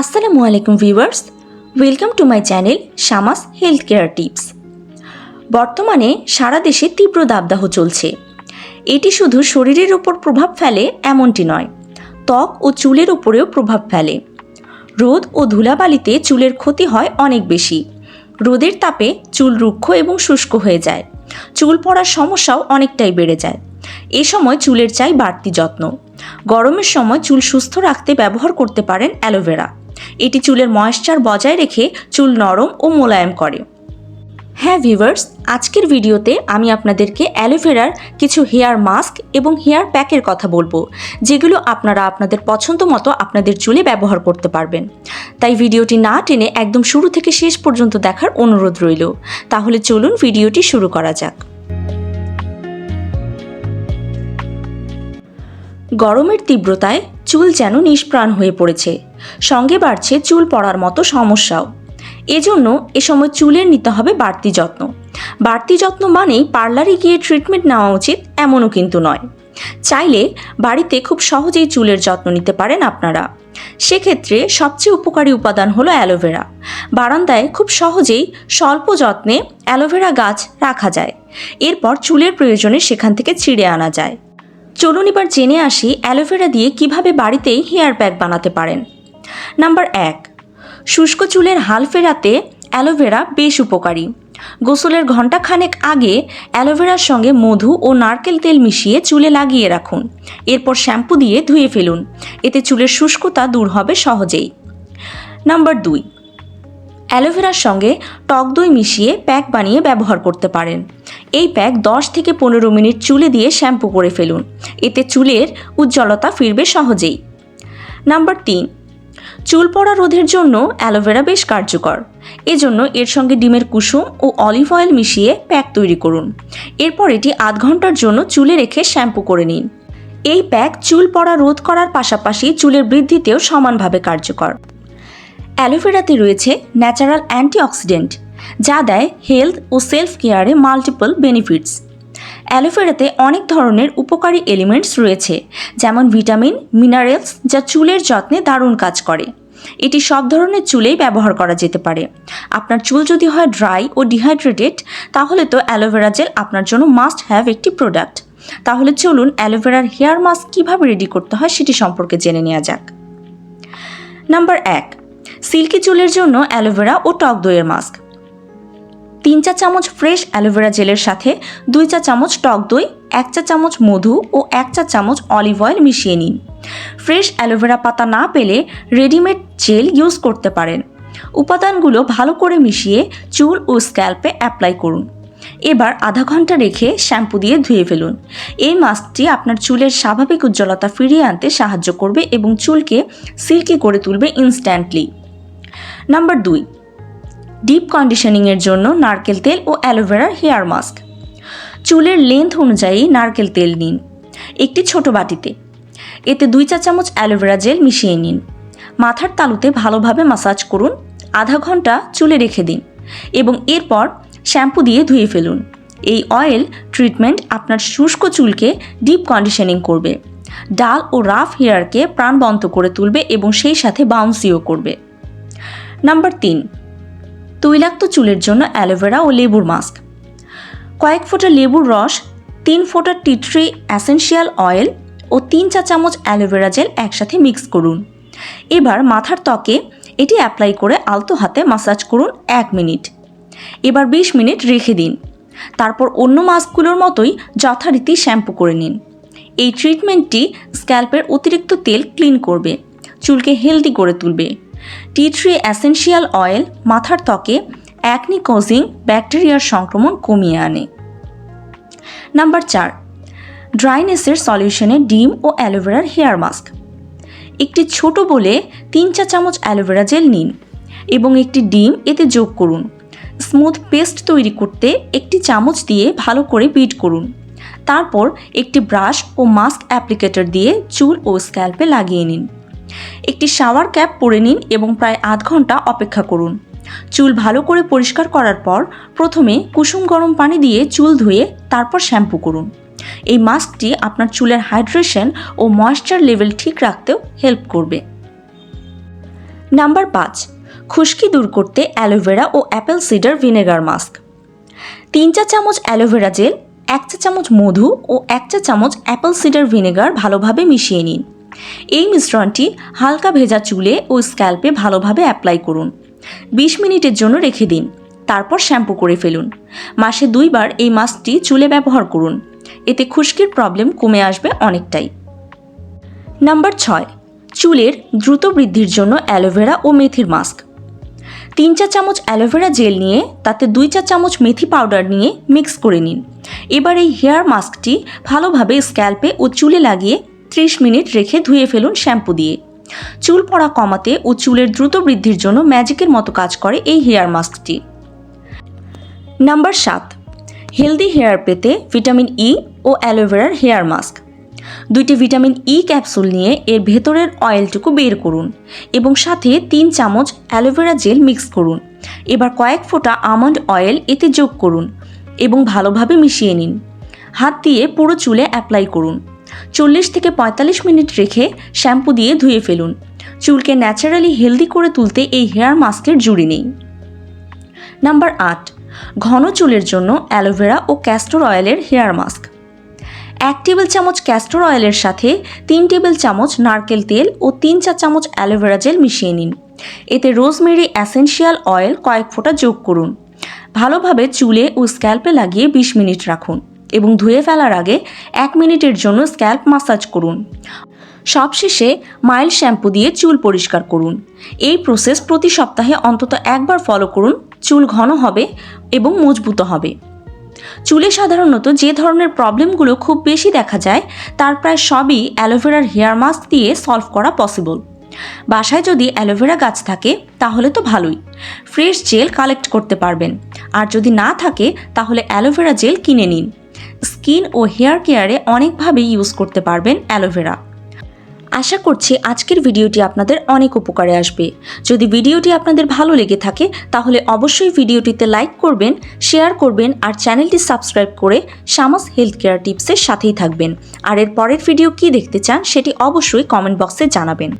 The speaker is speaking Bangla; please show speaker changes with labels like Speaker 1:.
Speaker 1: আসসালামু আলাইকুম viewers, welcome to my channel Shamas health care tips. বর্তমানে সারা দেশে তীব্র দাবদাহ চলছে। এটি শুধু শরীরের ওপর প্রভাব ফেলে এমনটি নয়, ত্বক ও চুলের উপরেও প্রভাব ফেলে। রোদ ও ধুলাবালিতে চুলের ক্ষতি হয় অনেক বেশি। রোদের তাপে চুল রুক্ষ এবং শুষ্ক হয়ে যায়। চুল পড়ার সমস্যাও অনেকটাই বেড়ে যায়। এ সময় চুলের চাই বাড়তি যত্ন। গরমের সময় চুল সুস্থ রাখতে ব্যবহার করতে পারেন অ্যালোভেরা। এটি চুলের ময়েশ্চার বজায় রেখে চুল নরম ও মোলায়েম করে। হ্যাঁ ভিভার্স আজকের ভিডিওতে আমি আপনাদেরকে অ্যালোভেরার কিছু হেয়ার মাস্ক এবং হেয়ার প্যাকের কথা বলব, যেগুলো আপনারা আপনাদের পছন্দ মতো আপনাদের চুলে ব্যবহার করতে পারবেন। তাই ভিডিওটি না টেনে একদম শুরু থেকে শেষ পর্যন্ত দেখার অনুরোধ রইল। তাহলে চলুন ভিডিওটি শুরু করা যাক। গরমের তীব্রতায় চুল যেন নিষ্প্রাণ হয়ে পড়েছে। সঙ্গে বাড়ছে চুল পড়ার মতো সমস্যাও। এজন্য এ সময় চুলের নিতে হবে বাড়তি যত্ন। বাড়তি যত্ন মানেই পার্লারে গিয়ে ট্রিটমেন্ট নেওয়া উচিত এমনও কিন্তু নয়। চাইলে বাড়িতে খুব সহজেই চুলের যত্ন নিতে পারেন আপনারা। সেক্ষেত্রে সবচেয়ে উপকারী উপাদান হলো অ্যালোভেরা। বারান্দায় খুব সহজেই স্বল্প যত্নে অ্যালোভেরা গাছ রাখা যায়। এরপর চুলের প্রয়োজনে সেখান থেকে ছিঁড়ে আনা যায়। চলুন এবার জেনে আসি অ্যালোভেরা দিয়ে কীভাবে বাড়িতেই হেয়ার প্যাক বানাতে পারেন। নাম্বার এক, শুষ্ক চুলের হাল ফেরাতে অ্যালোভেরা বেশ উপকারী। গোসলের ঘণ্টাখানেক আগে অ্যালোভেরার সঙ্গে মধু ও নারকেল তেল মিশিয়ে চুলে লাগিয়ে রাখুন। এরপর শ্যাম্পু দিয়ে ধুয়ে ফেলুন। এতে চুলের শুষ্কতা দূর হবে সহজেই। নাম্বার দুই অ্যালোভেরার সঙ্গে টক দই মিশিয়ে প্যাক বানিয়ে ব্যবহার করতে পারেন। এই প্যাক 10 থেকে পনেরো মিনিট চুলে দিয়ে শ্যাম্পু করে ফেলুন। এতে চুলের উজ্জ্বলতা ফিরবে সহজেই। নাম্বার তিন, চুল পড়া রোধের জন্য অ্যালোভেরা বেশ কার্যকর। এজন্য এর সঙ্গে ডিমের কুসুম ও অলিভ অয়েল মিশিয়ে প্যাক তৈরি করুন। এরপর এটি আধ ঘণ্টার জন্য চুলে রেখে শ্যাম্পু করে নিন। এই প্যাক চুল পড়া রোধ করার পাশাপাশি চুলের বৃদ্ধিতেও সমানভাবে কার্যকর। অ্যালোভেরাতে রয়েছে ন্যাচারাল অ্যান্টিঅক্সিডেন্ট। যা দেয় হেলথ ও সেলফ কেয়ারে মাল্টিপল বেনিফিটস। অ্যালোভেরাতে অনেক ধরনের উপকারী এলিমেন্টস রয়েছে, যেমন ভিটামিন, মিনারেলস, যা চুলের যত্নে দারুণ কাজ করে। এটি সব ধরনের চুলেই ব্যবহার করা যেতে পারে। আপনার চুল যদি হয় ড্রাই ও ডিহাইড্রেটেড, তাহলে তো অ্যালোভেরা জেল আপনার জন্য মাস্ট হ্যাভ একটি প্রোডাক্ট। তাহলে চলুন অ্যালোভেরার হেয়ার মাস্ক কীভাবে রেডি করতে হয় সেটি সম্পর্কে জেনে নেওয়া যাক। নাম্বার এক, সিল্কি চুলের জন্য অ্যালোভেরা ও টক দইয়ের মাস্ক। তিন চা চামচ ফ্রেশ অ্যালোভেরা জেলের সাথে দুই চা চামচ টক দই, এক চা চামচ মধু ও এক চা চামচ অলিভ অয়েল মিশিয়ে নিন। ফ্রেশ অ্যালোভেরা পাতা না পেলে রেডিমেড জেল ইউজ করতে পারেন। উপাদানগুলো ভালো করে মিশিয়ে চুল ও স্ক্যাল্পে অ্যাপ্লাই করুন। এবার আধা ঘণ্টা রেখে শ্যাম্পু দিয়ে ধুয়ে ফেলুন। এই মাস্কটি আপনার চুলের স্বাভাবিক উজ্জ্বলতা ফিরিয়ে আনতে সাহায্য করবে এবং চুলকে সিল্কি করে তুলবে ইনস্ট্যান্টলি নাম্বার দুই ডিপ কন্ডিশনিংয়ের জন্য নারকেল তেল ও অ্যালোভেরার হেয়ার মাস্ক চুলের লেন্থ অনুযায়ী নারকেল তেল নিন। একটি ছোট বাটিতে। এতে দুই চা চামচ অ্যালোভেরা জেল মিশিয়ে নিন। মাথার তালুতে ভালোভাবে মাসাজ করুন। আধা ঘণ্টা চুলে রেখে দিন এবং এরপর শ্যাম্পু দিয়ে ধুয়ে ফেলুন। এই অয়েল ট্রিটমেন্ট আপনার শুষ্ক চুলকে ডিপ কন্ডিশনিং করবে। ডাল ও রাফ হেয়ারকে প্রাণবন্ত করে তুলবে এবং সেই সাথে বাউন্সিও করবে। নাম্বার তিন তৈলাক্ত চুলের জন্য অ্যালোভেরা ও লেবুর মাস্ক। কয়েক ফোঁটা লেবুর রস, তিন ফোঁটা টি ট্রি অ্যাসেন্সিয়াল অয়েল ও তিন চা চামচ অ্যালোভেরা জেল একসাথে মিক্স করুন। এবার মাথার ত্বকে এটি অ্যাপ্লাই করে আলতো হাতে মাসাজ করুন এক মিনিট। এবার বিশ মিনিট রেখে দিন। তারপর অন্য মাস্কগুলোর মতোই যথারীতি শ্যাম্পু করে নিন। এই ট্রিটমেন্টটি স্ক্যাল্পের অতিরিক্ত তেল ক্লিন করবে, চুলকে হেলদি করে তুলবে। টি থ্রি অ্যাসেন্সিয়াল অয়েল মাথার ত্বকে অ্যাকনি কজিং ব্যাকটেরিয়ার সংক্রমণ কমিয়ে আনে। নাম্বার চার, ড্রাইনেসের সলিউশনে ডিম ও অ্যালোভেরার হেয়ার মাস্ক। একটি ছোট বলে তিন চা চামচ অ্যালোভেরা জেল নিন এবং একটি ডিম এতে যোগ করুন। স্মুথ পেস্ট তৈরি করতে একটি চামচ দিয়ে ভালো করে বিট করুন। তারপর একটি ব্রাশ ও মাস্ক অ্যাপ্লিকেটর দিয়ে চুল ও স্ক্যাল্পে লাগিয়ে নিন। একটি শাওয়ার ক্যাপ পরে নিন এবং প্রায় আধ ঘণ্টা অপেক্ষা করুন। চুল ভালো করে পরিষ্কার করার পর প্রথমে কুসুম গরম পানি দিয়ে চুল ধুয়ে তারপর শ্যাম্পু করুন। এই মাস্কটি আপনার চুলের হাইড্রেশন ও ময়েশ্চার লেভেল ঠিক রাখতেও হেল্প করবে। নাম্বার পাঁচ, খুশকি দূর করতে অ্যালোভেরা ও অ্যাপেল সিডার ভিনেগার মাস্ক তিন চা চামচ অ্যালোভেরা জেল এক চা চামচ মধু ও এক চা চামচ অ্যাপেল সিডার ভিনেগার ভালোভাবে মিশিয়ে নিন। এই মিশ্রণটি হালকা ভেজা চুলে ও স্ক্যাল্পে ভালোভাবে অ্যাপ্লাই করুন। বিশ মিনিটের জন্য রেখে দিন। তারপর শ্যাম্পু করে ফেলুন। মাসে দুইবার এই মাস্কটি চুলে ব্যবহার করুন। এতে খুশকির প্রবলেম কমে আসবে অনেকটাই। নাম্বার ছয়, চুলের দ্রুত বৃদ্ধির জন্য অ্যালোভেরা ও মেথির মাস্ক। তিন চা চামচ অ্যালোভেরা জেল নিয়ে তাতে দুই চা চামচ মেথি পাউডার নিয়ে মিক্স করে নিন। এবার এই হেয়ার মাস্কটি ভালোভাবে স্ক্যাল্পে ও চুলে লাগিয়ে ত্রিশ মিনিট রেখে ধুয়ে ফেলুন শ্যাম্পু দিয়ে। চুল পড়া কমাতে ও চুলের দ্রুত বৃদ্ধির জন্য ম্যাজিকের মতো কাজ করে এই হেয়ার মাস্কটি। নাম্বার সাত, হেলদি হেয়ার পেতে ভিটামিন ই ও অ্যালোভেরার হেয়ার মাস্ক। দুইটি ভিটামিন ই ক্যাপসুল নিয়ে এর ভেতরের অয়েলটুকু বের করুন এবং সাথে তিন চামচ অ্যালোভেরা জেল মিক্স করুন। এবার কয়েক ফোঁটা আমন্ড অয়েল এতে যোগ করুন এবং ভালোভাবে মিশিয়ে নিন। হাত দিয়ে পুরো চুলে অ্যাপ্লাই করুন। চল্লিশ থেকে পঁয়তাল্লিশ মিনিট রেখে শ্যাম্পু দিয়ে ধুয়ে ফেলুন। চুলকে ন্যাচারালি হেলদি করে তুলতে এই হেয়ার মাস্কের জুড়ি নেই। নাম্বার আট, ঘন চুলের জন্য অ্যালোভেরা ও ক্যাস্টর অয়েলের হেয়ার মাস্ক। এক টেবিল চামচ ক্যাস্টর অয়েলের সাথে তিন টেবিল চামচ নারকেল তেল ও তিন চা চামচ অ্যালোভেরা জেল মিশিয়ে নিন। এতে রোজমেরি অ্যাসেনশিয়াল অয়েল কয়েক ফোঁটা যোগ করুন। ভালোভাবে চুলে ও স্ক্যাল্পে লাগিয়ে বিশ মিনিট রাখুন। এবং ধুয়ে ফেলার আগে এক মিনিটের জন্য স্ক্যাল্প মাসাজ করুন। সবশেষে মাইল শ্যাম্পু দিয়ে চুল পরিষ্কার করুন। এই প্রসেস প্রতি সপ্তাহে অন্তত একবার ফলো করুন। চুল ঘন হবে এবং মজবুত হবে। চুলে সাধারণত যে ধরনের প্রবলেমগুলো খুব বেশি দেখা যায়, তার প্রায় সবই অ্যালোভেরার হেয়ার মাস্ক দিয়ে সলভ করা পসিবল। বাসায় যদি অ্যালোভেরা গাছ থাকে, তাহলে তো ভালোই। ফ্রেশ জেল কালেক্ট করতে পারবেন। আর যদি না থাকে, তাহলে অ্যালোভেরা জেল কিনে নিন। স্কিন ও হেয়ার কেয়ারে অনেকভাবে ইউজ করতে পারবেন অ্যালোভেরা। আশা করছি আজকের ভিডিওটি আপনাদের অনেক উপকারে আসবে। যদি ভিডিওটি আপনাদের ভালো লেগে থাকে, তাহলে অবশ্যই ভিডিওটিতে লাইক করবেন, শেয়ার করবেন আর চ্যানেলটি সাবস্ক্রাইব করে শামাস হেলথ কেয়ার টিপসের সাথেই থাকবেন। আর এর পরের ভিডিও কি দেখতে চান, সেটি অবশ্যই কমেন্ট বক্সে জানাবেন।